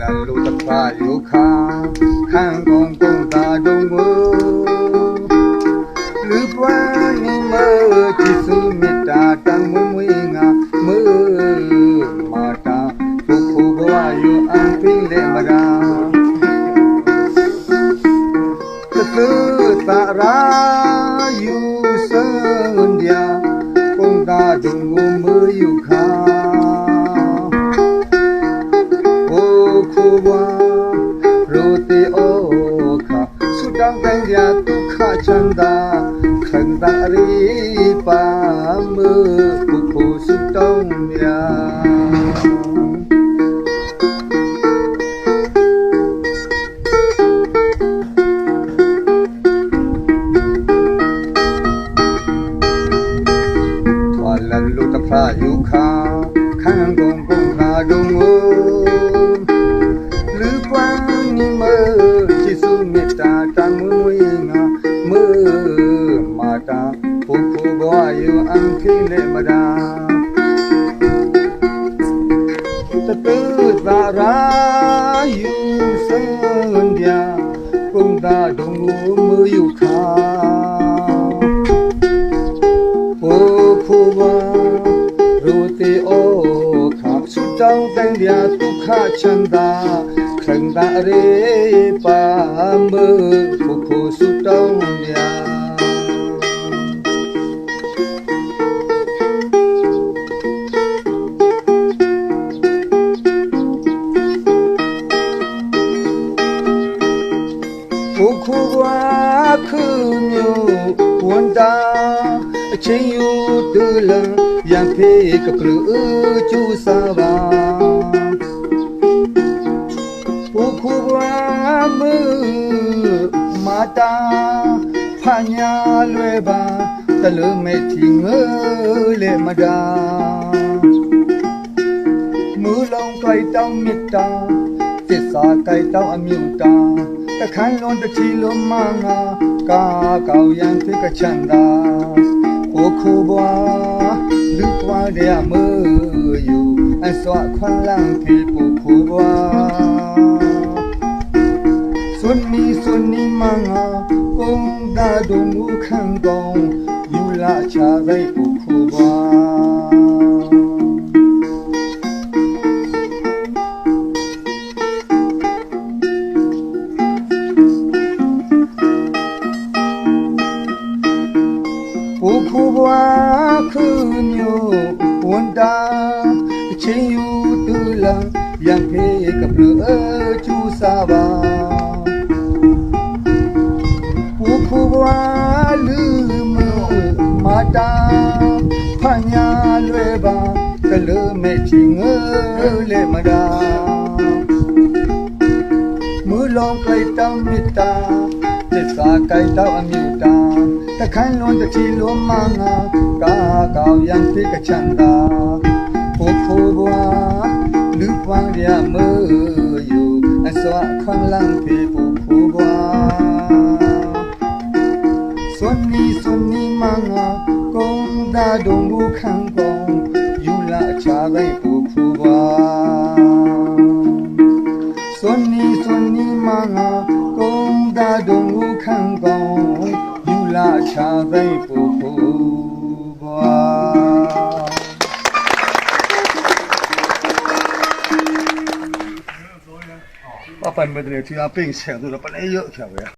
လန်လူတဖာယုခာခံကုန်ကုန်တာတုံကိုလူပွားနေမจิตစုမေတ္တာတန်မွေးမွေးငါမေမာတာပုခုဘဝယုအံပိလေမရာသသုတရာယုစန္ဒျာ ทุกขจันดาขันตารีปามือปุ သာရာယုစံဗျာကုံတာဒုံကိုမယုခာပုခုဘရူတေဩခါစုတောင်းတန်ဗျာဒုက္ခချမ်းသာခန္ဓာရေပါမဖုခုစုတောင်းမြာ ဖုခုဘွားခုမျိုးဝန်တာအချင်းယူတူလံရံဖေးကပလူကျူစာပါပုခုဘွားမမာတာဖညာလွယ်ပါတလူမဲ့တီငើလေမဒါမူလုံးကြိုက်တောင်းမြတ်တာသ စ္စာကြိုက်တောင်းအမြုတာတခန်းလုံးတစ်ချီလုံးမငါကာကောက်ရန်သိကချမ်းသာပုခုဘွားလူပွားတဲ့မယူအစွာခွန်လန်းပြီပုခုဘွားစွန်နီစွန်နီမငါကုံဒါဒုံမူခံကောင်းယူလာချတဲ့ပုခုပါ တာအချင်းယူတူလံရံဖေးကပလူကျူစာပါပုခုဘွားလူမမာတာဖညာလွယ်ပါကလူမဲ့ချင်ငើလေမဒါမူလုံးကြိုက်တောင်းမြတ်တာသစ္စာကြိုက်တောင်းအမြတ် တာတခန်းလုံးတစ်ချီလုံးမငါကာကောင်းရန်ဖိကချမ်းသာပုခုဘွားလူပွားရမယူအစွာခွန်လန်းဖိပုခုဘွားစွန်နီစွန်နီမငါကုံဒါဒုံဘူးခံကောင်းယူလာချတဲ့ပူ လာချတဲ့ပူဖူပါပပန်မတဲ့ချီအ